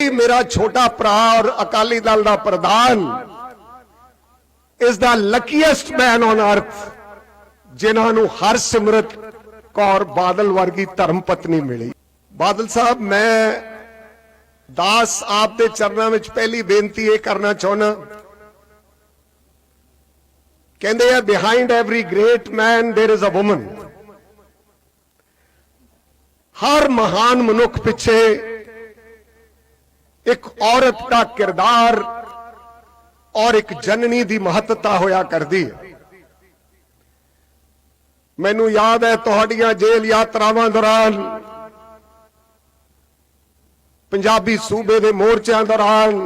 ਕਿ ਮੇਰਾ ਛੋਟਾ ਭਰਾ ਔਰ ਅਕਾਲੀ ਦਲ ਦਾ ਪ੍ਰਧਾਨ ਇਸ ਦਾ ਲੱਕੀਐਸਟ ਮੈਨ ਔਨ ਅਰਥ ਜਿਨ੍ਹਾਂ ਨੂੰ ਹਰਸਿਮਰਤ ਕੌਰ ਬਾਦਲ ਵਰਗੀ ਧਰਮ ਪਤਨੀ ਮਿਲੀ ਬਾਦਲ ਸਾਹਿਬ ਮੈਂ ਦਾਸ ਆਪ ਦੇ ਚਰਨਾਂ ਵਿੱਚ ਪਹਿਲੀ ਬੇਨਤੀ ਇਹ ਕਰਨਾ ਚਾਹੁੰਦਾ ਕਹਿੰਦੇ ਆ behind every great man there is a woman ਹਰ ਮਹਾਨ ਮਨੁੱਖ ਪਿੱਛੇ ਇੱਕ ਔਰਤ ਦਾ ਕਿਰਦਾਰ ਔਰ ਇੱਕ ਜਨਨੀ ਦੀ ਮਹੱਤਤਾ ਹੋਇਆ ਕਰਦੀ ਹੈ। ਮੈਨੂੰ ਯਾਦ ਹੈ ਤੁਹਾਡੀਆਂ ਜੇਲ੍ਹ ਯਾਤਰਾਵਾਂ ਦੌਰਾਨ, ਪੰਜਾਬੀ ਸੂਬੇ ਦੇ ਮੋਰਚਿਆਂ ਦੌਰਾਨ,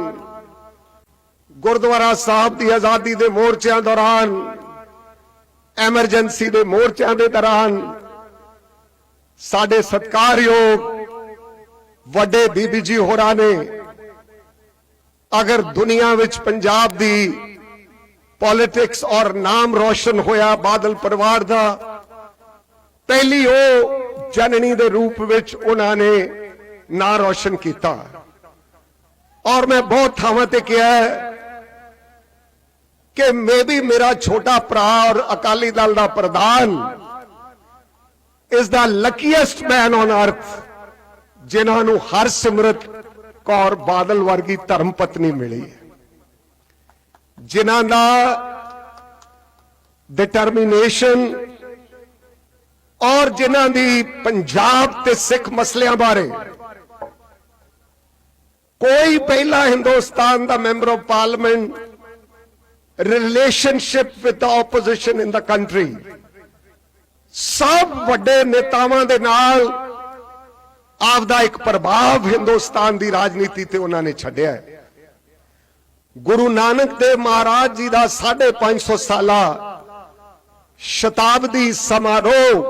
ਗੁਰਦੁਆਰਾ ਸਾਹਿਬ ਦੀ ਆਜ਼ਾਦੀ ਦੇ ਮੋਰਚਿਆਂ ਦੌਰਾਨ, ਐਮਰਜੈਂਸੀ ਦੇ ਮੋਰਚਿਆਂ ਦੇ ਦੌਰਾਨ, ਸਾਡੇ ਸਤਿਕਾਰਯੋਗ ਵੱਡੇ ਬੀਬੀ ਜੀ ਹੋਰਾਂ ਨੇ ਅਗਰ ਦੁਨੀਆ ਵਿੱਚ ਪੰਜਾਬ ਦੀ ਪੋਲਿਟਿਕਸ ਔਰ ਨਾਮ ਰੋਸ਼ਨ ਹੋਇਆ ਬਾਦਲ ਪਰਿਵਾਰ ਦਾ, ਪਹਿਲੀ ਉਹ ਜਨਨੀ ਦੇ ਰੂਪ ਵਿੱਚ ਉਹਨਾਂ ਨੇ ਨਾਂ ਰੋਸ਼ਨ ਕੀਤਾ। ਔਰ ਮੈਂ ਬਹੁਤ ਥਾਵਾਂ ਤੇ ਕਿਹਾ ਕਿ ਕਿ ਮੇਬੀ ਮੇਰਾ ਛੋਟਾ ਭਰਾ ਔਰ ਅਕਾਲੀ ਦਲ ਦਾ ਪ੍ਰਧਾਨ ਇਜ਼ ਦਾ ਲੱਕੀਐਸਟ ਮੈਨ ਔਨ ਅਰਥ ਜਿਨ੍ਹਾਂ ਨੂੰ ਹਰ ਸਿਮਰਤ ਕੌਰ ਬਾਦਲ ਵਰਗੀ ਧਰਮ ਪਤਨੀ ਮਿਲੀ ਹੈ। ਜਿਨ੍ਹਾਂ ਦਾ ਡਿਟਰਮੀਨੇਸ਼ਨ ਔਰ ਜਿਨ੍ਹਾਂ ਦੀ ਪੰਜਾਬ ਤੇ ਸਿੱਖ ਮਸਲਿਆਂ ਬਾਰੇ ਕੋਈ ਪਹਿਲਾ ਹਿੰਦੁਸਤਾਨ ਦਾ member of parliament relationship with the opposition in the country, ਸਭ ਵੱਡੇ ਨੇਤਾਵਾਂ ਦੇ ਨਾਲ ਆਪਦਾ ਇੱਕ ਪ੍ਰਭਾਵ ਹਿੰਦੁਸਤਾਨ ਦੀ ਰਾਜਨੀਤੀ ਤੇ ਉਹਨਾਂ ਨੇ ਛੱਡਿਆ ਗੁਰੂ ਨਾਨਕ ਦੇਵ ਮਹਾਰਾਜ ਜੀ ਦਾ 550 ਸਾਲਾ ਸ਼ਤਾਬਦੀ ਸਮਾਰੋਹ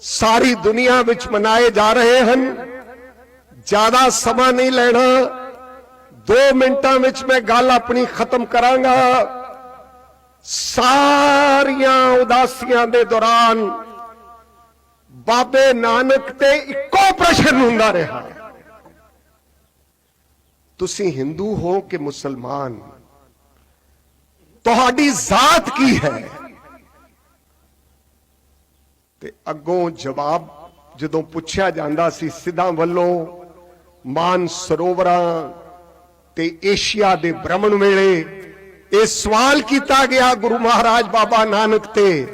ਸਾਰੀ ਦੁਨੀਆ ਵਿੱਚ ਮਨਾਏ ਜਾ ਰਹੇ ਹਨ। ਜ਼ਿਆਦਾ ਸਮਾਂ ਨਹੀਂ ਲੈਣਾ। 2 ਮਿੰਟਾਂ ਵਿੱਚ ਮੈਂ ਗੱਲ ਆਪਣੀ ਖਤਮ ਕਰਾਂਗਾ। ਸਾਰੀਆਂ ਉਦਾਸੀਆਂ ਦੇ ਦੌਰਾਨ ਬਾਬੇ ਨਾਨਕ ਤੇ ਇੱਕੋ ਪ੍ਰਸ਼ਨ ਹੁੰਦਾ ਰਿਹਾ। ਤੁਸੀਂ ਹਿੰਦੂ ਹੋ ਕਿ ਮੁਸਲਮਾਨ? ਤੁਹਾਡੀ ਜ਼ਾਤ ਕੀ ਹੈ? ਤੇ ਅੱਗੋਂ ਜਵਾਬ ਜਦੋਂ ਪੁੱਛਿਆ ਜਾਂਦਾ ਸੀ ਸਿੱਧਾਂ ਵੱਲੋਂ, ਮਾਨ ਸਰੋਵਰਾਂ ਤੇ ਏਸ਼ੀਆ ਦੇ ਭ੍ਰਮਣ ਵੇਲੇ, ਇਹ ਸਵਾਲ ਕੀਤਾ ਗਿਆ ਗੁਰੂ ਮਹਾਰਾਜ ਬਾਬਾ ਨਾਨਕ ਤੇ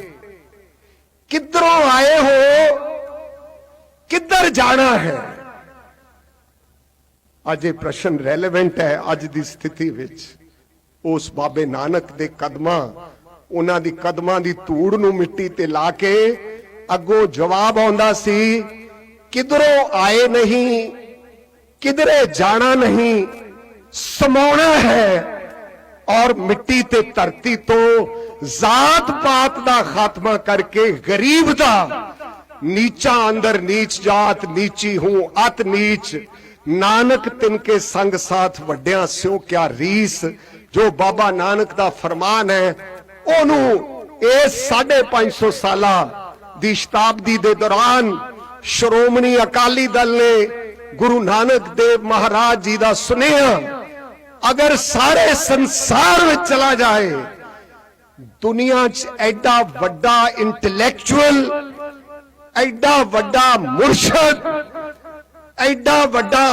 ਕਿੱਧਰੋਂ ਆਏ ਹੋ? ਕਿੱਧਰ ਜਾਣਾ ਹੈ? ਅੱਜ ਇਹ ਪ੍ਰਸ਼ਨ ਰੈਲੇਵੈਂਟ ਹੈ ਅੱਜ ਦੀ ਸਥਿਤੀ ਵਿੱਚ। ਉਸ ਬਾਬੇ ਨਾਨਕ ਦੇ ਕਦਮਾਂ, ਉਹਨਾਂ ਦੀ ਕਦਮਾਂ ਦੀ ਧੂੜ ਨੂੰ ਮਿੱਟੀ ਤੇ ਲਾ ਕੇ ਅੱਗੋਂ ਜਵਾਬ ਆਉਂਦਾ ਸੀ, ਕਿਧਰੋਂ ਆਏ ਨਹੀਂ? ਕਿਧਰੇ ਜਾਣਾ ਨਹੀਂ? ਸਮਾਉਣਾ ਹੈ? ਔਰ ਮਿੱਟੀ ਤੇ ਧਰਤੀ ਤੋਂ ਜ਼ਾਤ ਪਾਤ ਦਾ ਖਾਤਮਾ ਕਰਕੇ ਗਰੀਬ ਦਾ ਨੀਚਾ ਅੰਦਰ ਨੀਚ ਜਾਤ, ਨੀਚੀ ਹੂੰ, ਅਤ ਨੀਚ, ਨਾਨਕ ਤਿਨਕੇ ਸੰਗ ਸਾਥ ਵੱਡਿਆਂ ਸਿਓ ਕਿਆ ਰੀਸ, ਜੋ ਬਾਬਾ ਨਾਨਕ ਦਾ ਫਰਮਾਨ ਹੈ, ਉਹਨੂੰ ਇਸ 550 ਸਾਲਾ ਦੀ ਸ਼ਤਾਬਦੀ ਦੇ ਦੌਰਾਨ ਸ਼੍ਰੋਮਣੀ ਅਕਾਲੀ ਦਲ ਨੇ ਗੁਰੂ ਨਾਨਕ ਦੇਵ ਮਹਾਰਾਜ ਜੀ ਦਾ ਸੁਨੇਹਾ ਅਗਰ ਸਾਰੇ ਸੰਸਾਰ ਵਿੱਚ ਚਲਾ ਜਾਏ, ਦੁਨੀਆ 'ਚ ਐਡਾ ਵੱਡਾ ਇੰਟੈਲੈਕਚੁਅਲ ਐਡਾ ਵੱਡਾ ਮੁਰਸ਼ਦ, ਐਡਾ ਵੱਡਾ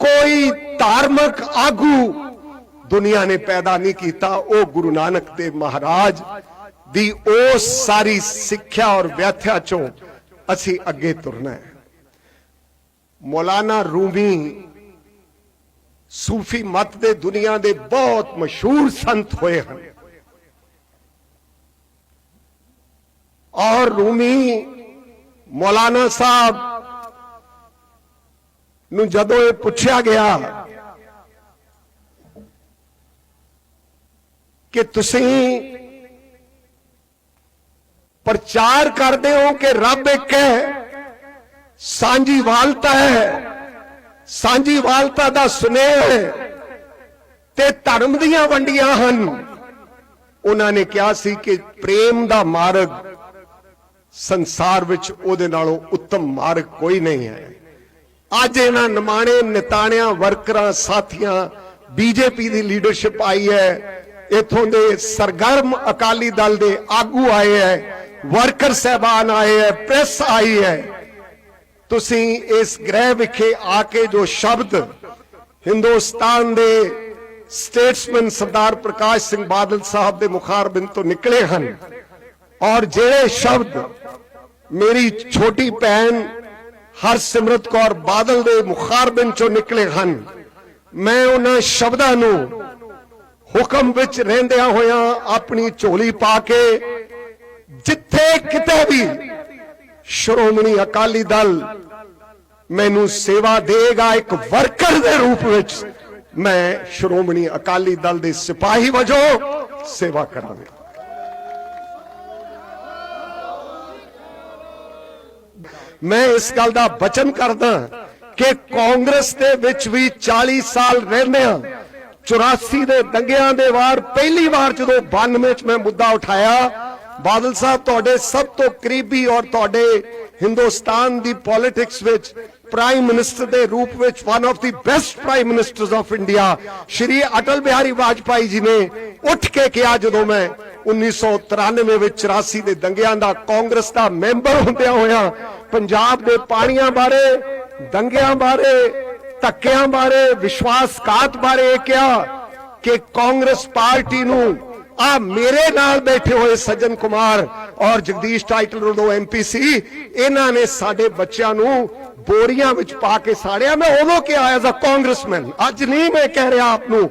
ਕੋਈ ਧਾਰਮਿਕ ਆਗੂ ਦੁਨੀਆ ਨੇ ਪੈਦਾ ਨਹੀਂ ਕੀਤਾ, ਉਹ ਗੁਰੂ ਨਾਨਕ ਦੇਵ ਮਹਾਰਾਜ ਦੀ ਉਹ ਸਾਰੀ ਸਿੱਖਿਆ ਔਰ ਵਿਆਖਿਆ ਚੋਂ ਅਸੀਂ ਅੱਗੇ ਤੁਰਨਾ ਹੈ। ਮੌਲਾਨਾ ਰੂਮੀ ਸੂਫੀ ਮਤ ਦੇ ਦੁਨੀਆ ਦੇ ਬਹੁਤ ਮਸ਼ਹੂਰ ਸੰਤ ਹੋਏ ਹਨ। ਔਰ ਰੂਮੀ ਮੌਲਾਨਾ ਸਾਹਿਬ ਨੂੰ ਜਦੋਂ ਇਹ ਪੁੱਛਿਆ ਗਿਆ ਕਿ ਤੁਸੀਂ ਪ੍ਰਚਾਰ ਕਰਦੇ ਹੋ ਕਿ ਰੱਬ ਇੱਕ ਹੈ, ਸਾਂਝੀ ਵਾਲਤਾ ਹੈ ਸਾਂਝੀ ਵਾਲਤਾ ਦਾ ਸੁਨੇਹ ਤੇ ਧਰਮ ਦੀਆਂ ਵੰਡੀਆਂ ਹਨ। ਉਹਨਾਂ ਨੇ ਕਿਹਾ ਸੀ ਕਿ ਪ੍ਰੇਮ ਦਾ ਮਾਰਗ ਸੰਸਾਰ ਵਿੱਚ ਉਹਦੇ ਨਾਲੋਂ ਉੱਤਮ ਮਾਰਗ ਕੋਈ ਨਹੀਂ ਹੈ। ਅੱਜ ਇਹਨਾਂ ਨਿਮਾਣੇ ਨਿਤਾਣਿਆਂ ਵਰਕਰਾਂ ਸਾਥੀਆਂ ਬੀਜੇਪੀ ਦੀ ਲੀਡਰਸ਼ਿਪ ਆਈ ਹੈ। ਇਥੋਂ ਦੇ ਸਰਗਰਮ ਅਕਾਲੀ ਦਲ ਦੇ ਆਗੂ ਆਏ ਹੈ। ਵਰਕਰ ਸਹਿਬਾਨ ਆਏ ਹੈ, ਪ੍ਰੈਸ ਆਈ ਹੈ। ਤੁਸੀਂ ਇਸ ਗ੍ਰਹਿ ਵਿਖੇ ਆ ਕੇ ਜੋ ਸ਼ਬਦ ਹਿੰਦੁਸਤਾਨ ਦੇ ਸਟੇਟਸਮੈਨ ਸਰਦਾਰ ਪ੍ਰਕਾਸ਼ ਸਿੰਘ ਬਾਦਲ ਸਾਹਿਬ ਦੇ ਮੁਖਾਰਬਿੰਦ ਤੋਂ ਨਿਕਲੇ ਹਨ ਔਰ ਜਿਹੜੇ ਸ਼ਬਦ ਮੇਰੀ ਛੋਟੀ ਭੈਣ ਹਰਸਿਮਰਤ ਕੌਰ ਬਾਦਲ ਦੇ ਮੁਖਾਰਬਿੰਦ ਚੋਂ ਨਿਕਲੇ ਹਨ, ਮੈਂ ਉਹਨਾਂ ਸ਼ਬਦਾਂ ਨੂੰ ਹੁਕਮ ਵਿੱਚ ਰਹਿੰਦਿਆਂ ਹੋਇਆਂ ਆਪਣੀ ਝੋਲੀ ਪਾ ਕੇ ਜਿੱਥੇ ਕਿਤੇ ਵੀ ਸ਼੍ਰੋਮਣੀ ਅਕਾਲੀ ਦਲ ਮੈਨੂੰ ਸੇਵਾ ਦੇਗਾ ਇੱਕ ਵਰਕਰ ਦੇ ਰੂਪ ਵਿੱਚ। ਮੈਂ ਸ਼੍ਰੋਮਣੀ ਅਕਾਲੀ ਦਲ ਦੇ ਸਿਪਾਹੀ ਵਜੋਂ ਸੇਵਾ ਕਰਾਂਗਾ। ਮੈਂ ਇਸ ਗੱਲ ਦਾ ਬਚਨ ਕਰਦਾ ਕਿ ਕਾਂਗਰਸ ਦੇ ਵਿੱਚ ਵੀ 40 ਸਾਲ ਰਹਿੰਦੇ ਆ 84 ਦੇ ਦੰਗਿਆਂ ਦੇ ਵਾਰ ਪਹਿਲੀ ਵਾਰ ਜਦੋਂ 92 ਚ ਮੈਂ ਮੁੱਦਾ ਉਠਾਇਆ ਬਾਦਲ ਸਾਹਿਬ, ਤੁਹਾਡੇ ਸਭ ਤੋਂ ਕਰੀਬੀ ਔਰ ਤੁਹਾਡੇ ਹਿੰਦੁਸਤਾਨ ਦੀ ਪੋਲਿਟਿਕਸ ਵਿੱਚ ਪ੍ਰਾਈਮ ਮਿਨਿਸਟਰ ਦੇ ਰੂਪ ਵਿੱਚ one of the best prime ministers of India Shri Atal Bihari Vajpayee ji ਨੇ ਉੱਠ ਕੇ ਕਿਹਾ ਜਦੋਂ ਮੈਂ 1993 ਵਿੱਚ 84 ਦੇ ਦੰਗਿਆਂ ਦਾ ਕਾਂਗਰਸ ਦਾ ਮੈਂਬਰ ਹੁੰਦਿਆਂ ਹੋਇਆ ਪੰਜਾਬ ਦੇ ਪਾਣੀਆਂ ਬਾਰੇ, ਦੰਗਿਆਂ ਬਾਰੇ, ਧੱਕਿਆਂ ਬਾਰੇ, ਵਿਸ਼ਵਾਸਘਾਤ ਬਾਰੇ ਇਹ ਕਿਹਾ ਕਿ ਕਾਂਗਰਸ ਪਾਰਟੀ ਨੂੰ ਆ ਮੇਰੇ ਨਾਲ ਬੈਠੇ ਹੋਏ ਸੱਜਣ ਕੁਮਾਰ ਔਰ ਜਗਦੀਸ਼ ਟਾਈਟਲ ਉਦੋਂ ਐਮਪੀ ਸੀ, ਇਹਨਾਂ ਨੇ ਸਾਡੇ ਬੱਚਿਆਂ ਨੂੰ ਬੋਰੀਆਂ ਵਿੱਚ ਪਾ ਕੇ ਸਾੜਿਆ। ਮੈਂ ਉਦੋਂ ਕਿਹਾ ਐਜ਼ ਅ ਕਾਂਗਰਸਮੈਨ, ਅੱਜ ਨਹੀਂ ਮੈਂ ਕਹਿ ਰਿਹਾ ਆਪ ਨੂੰ।